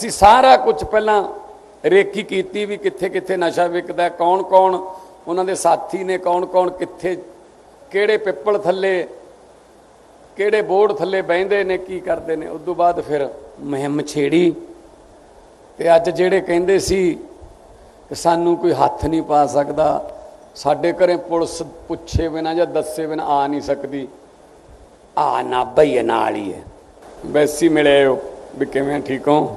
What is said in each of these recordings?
ਅਸੀਂ ਸਾਰਾ ਕੁਝ ਪਹਿਲਾਂ ਰੇਕੀ ਕੀਤੀ ਵੀ ਕਿੱਥੇ ਕਿੱਥੇ ਨਸ਼ਾ ਵਿਕਦਾ, ਕੌਣ ਕੌਣ ਉਹਨਾਂ ਦੇ ਸਾਥੀ ਨੇ, ਕੌਣ ਕੌਣ ਕਿੱਥੇ, ਕਿਹੜੇ ਪਿੱਪਲ ਥੱਲੇ, ਕਿਹੜੇ ਬੋਰਡ ਥੱਲੇ ਬਹਿੰਦੇ ਨੇ, ਕੀ ਕਰਦੇ ਨੇ। ਉਸ ਤੋਂ ਬਾਅਦ ਫਿਰ ਮੁਹਿੰਮ ਛੇੜੀ ਤੇ ਅੱਜ ਜਿਹੜੇ ਕਹਿੰਦੇ ਸੀ ਕਿ ਸਾਨੂੰ ਕੋਈ ਹੱਥ ਨਹੀਂ ਪਾ ਸਕਦਾ, ਸਾਡੇ ਘਰੇ ਪੁਲਿਸ ਪੁੱਛੇ ਬਿਨਾ ਜਾਂ ਦੱਸੇ ਬਿਨਾ ਆ ਨਹੀਂ ਸਕਦੀ। ਆ ਨਾ ਬਈ ਨਾਲ ਹੀ ਹੈ। ਵੈਸੀ ਮਿਲੇ ਹੋ। ਵੀ ਕਿਵੇਂ ਠੀਕ ਹੋ?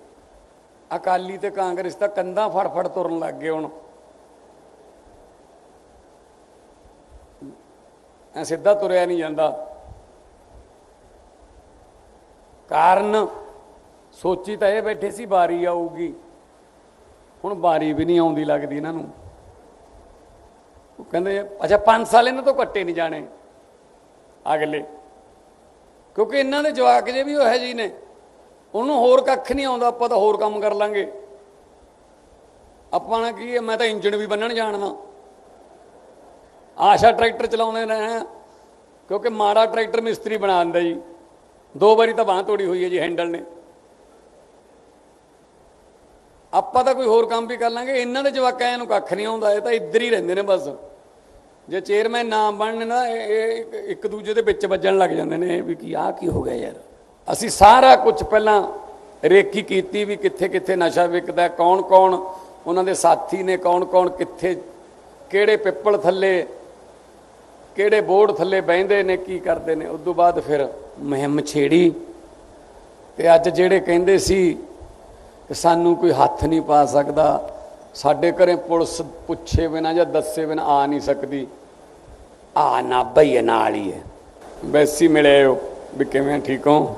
ਅਕਾਲੀ ਤੇ ਕਾਂਗਰਸ ਤਾਂ ਕੰਧਾਂ ਫੜ ਫੜ ਤੁਰਨ ਲੱਗ ਗਏ ਹੁਣ। ਐ ਸਿੱਧਾ ਤੁਰਿਆ ਨਹੀਂ ਜਾਂਦਾ। ਕਾਰਨ ਸੋਚੀ ਤਾਂ ਇਹ ਬੈਠੇ ਸੀ ਬਾਰੀ ਆਊਗੀ। ਹੁਣ ਬਾਰੀ ਵੀ ਨਹੀਂ ਆਉਂਦੀ ਲੱਗਦੀ ਇਹਨਾਂ ਨੂੰ। ਉਹ ਕਹਿੰਦੇ, ਅੱਛਾ 5 ਸਾਲ ਇਹਨਾਂ ਤੋਂ ਕੱਟੇ ਨਹੀਂ ਜਾਣੇ। ਅਗਲੇ। ਕਿਉਂਕਿ ਇਹਨਾਂ ਦੇ ਜਵਾਕ ਜੇ ਵੀ ਉਹ ਜੀ ਨੇ। ਉਹਨੂੰ ਹੋਰ ਕੱਖ ਨਹੀਂ ਆਉਂਦਾ, ਆਪਾਂ ਤਾਂ ਹੋਰ ਕੰਮ ਕਰ ਲਾਂਗੇ। ਆਪਾਂ ਨਾ ਕੀ ਹੈ, ਮੈਂ ਤਾਂ ਇੰਜਣ ਵੀ ਬੰਨਣ ਜਾਣਦਾ। ਆਸ਼ਾ ਟਰੈਕਟਰ ਚਲਾਉਂਦੇ ਨੇ ਕਿਉਂਕਿ ਮਾੜਾ ਟਰੈਕਟਰ ਮਿਸਤਰੀ ਬਣਾ ਦਿੰਦਾ ਜੀ। ਦੋ ਵਾਰੀ ਤਾਂ ਬਾਹ ਤੋੜੀ ਹੋਈ ਹੈ ਜੀ, ਹੈਂਡਲ ਨੇ। ਆਪਾਂ ਤਾਂ ਕੋਈ ਹੋਰ ਕੰਮ ਵੀ ਕਰ ਲਾਂਗੇ। ਇਹਨਾਂ ਦੇ ਜਵਾਕਾਂ ਨੂੰ ਕੱਖ ਨਹੀਂ ਆਉਂਦਾ, ਇਹ ਤਾਂ ਇੱਧਰ ਹੀ ਰਹਿੰਦੇ ਨੇ ਬਸ। ਜੇ ਚੇਅਰਮੈਨ ਨਾ ਬਣਨ ਨਾ, ਇਹ ਇੱਕ- ਇੱਕ ਦੂਜੇ ਦੇ ਵਿੱਚ ਵੱਜਣ ਲੱਗ ਜਾਂਦੇ ਨੇ ਵੀ ਕੀ ਆ ਕੀ ਹੋ ਗਿਆ ਯਾਰ। ਅਸੀਂ ਸਾਰਾ ਕੁਝ ਪਹਿਲਾਂ ਰੇਕੀ ਕੀਤੀ ਵੀ ਕਿੱਥੇ ਕਿੱਥੇ ਨਸ਼ਾ ਵਿਕਦਾ, ਕੌਣ ਕੌਣ ਉਹਨਾਂ ਦੇ ਸਾਥੀ ਨੇ, ਕੌਣ ਕੌਣ ਕਿੱਥੇ, ਕਿਹੜੇ ਪਿੱਪਲ ਥੱਲੇ, ਕਿਹੜੇ ਬੋਰਡ ਥੱਲੇ ਬਹਿੰਦੇ ਨੇ, ਕੀ ਕਰਦੇ ਨੇ। ਉਸ ਤੋਂ ਬਾਅਦ ਫਿਰ ਮੁਹਿੰਮ ਛੇੜੀ ਤੇ ਅੱਜ ਜਿਹੜੇ ਕਹਿੰਦੇ ਸੀ ਕਿ ਸਾਨੂੰ ਕੋਈ ਹੱਥ ਨਹੀਂ ਪਾ ਸਕਦਾ, ਸਾਡੇ ਘਰੇ ਪੁਲਿਸ ਪੁੱਛੇ ਬਿਨਾ ਜਾਂ ਦੱਸੇ ਬਿਨਾ ਆ ਨਹੀਂ ਸਕਦੀ। ਆ ਨਾ ਬਈ ਨਾਲ ਹੀ ਹੈ। ਵੈਸੀ ਮਿਲੇ ਹੋ ਵੀ ਕਿਵੇਂ ਠੀਕ ਹੋ?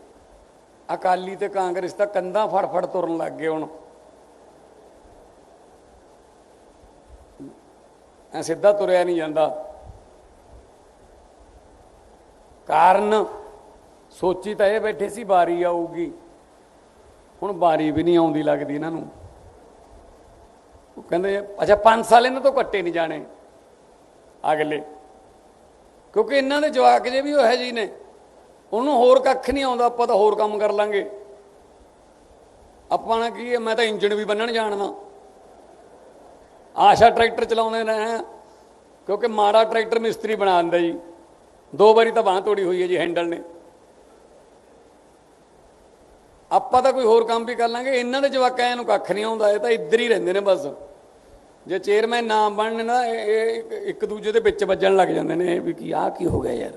ਅਕਾਲੀ ਤੇ ਕਾਂਗਰਸ ਤਾਂ ਕੰਧਾਂ ਫੜ ਫੜ ਤੁਰਨ ਲੱਗ ਗਏ ਹੁਣ। ਐ ਸਿੱਧਾ ਤੁਰਿਆ ਨਹੀਂ ਜਾਂਦਾ। ਕਾਰਨ ਸੋਚੀ ਤਾਂ ਇਹ ਬੈਠੇ ਸੀ ਬਾਰੀ ਆਊਗੀ। ਹੁਣ ਬਾਰੀ ਵੀ ਨਹੀਂ ਆਉਂਦੀ ਲੱਗਦੀ ਇਹਨਾਂ ਨੂੰ। ਉਹ ਕਹਿੰਦੇ, ਅੱਛਾ 5 ਸਾਲ ਇਹਨਾਂ ਤੋਂ ਕੱਟੇ ਨਹੀਂ ਜਾਣੇ ਅਗਲੇ। ਕਿਉਂਕਿ ਇਹਨਾਂ ਦੇ ਜਵਾਕ ਜੇ ਵੀ ਉਹ ਜੀ ਨੇ। ਉਹਨੂੰ ਹੋਰ ਕੱਖ ਨਹੀਂ ਆਉਂਦਾ, ਆਪਾਂ ਤਾਂ ਹੋਰ ਕੰਮ ਕਰ ਲਾਂਗੇ। ਆਪਾਂ ਨਾ ਕੀ ਹੈ, ਮੈਂ ਤਾਂ ਇੰਜਣ ਵੀ ਬੰਨਣ ਜਾਣਦਾ। ਆਸ਼ਾ ਟਰੈਕਟਰ ਚਲਾਉਂਦੇ ਨੇ ਕਿਉਂਕਿ ਮਾੜਾ ਟਰੈਕਟਰ ਮਿਸਤਰੀ ਬਣਾ ਦਿੰਦਾ ਜੀ। ਦੋ ਵਾਰੀ ਤਾਂ ਬਾਹ ਤੋੜੀ ਹੋਈ ਹੈ ਜੀ, ਹੈਂਡਲ ਨੇ। ਆਪਾਂ ਤਾਂ ਕੋਈ ਹੋਰ ਕੰਮ ਵੀ ਕਰ ਲਾਂਗੇ। ਇਹਨਾਂ ਦੇ ਜਵਾਕਾਂ ਨੂੰ ਕੱਖ ਨਹੀਂ ਆਉਂਦਾ, ਇਹ ਤਾਂ ਇੱਧਰ ਹੀ ਰਹਿੰਦੇ ਨੇ ਬਸ। ਜੇ ਚੇਅਰਮੈਨ ਨਾ ਬਣਨ ਨਾ, ਇਹ ਇੱਕ- ਇੱਕ ਦੂਜੇ ਦੇ ਵਿੱਚ ਵੱਜਣ ਲੱਗ ਜਾਂਦੇ ਨੇ ਵੀ ਕੀ ਆ ਕੀ ਹੋ ਗਿਆ ਯਾਰ।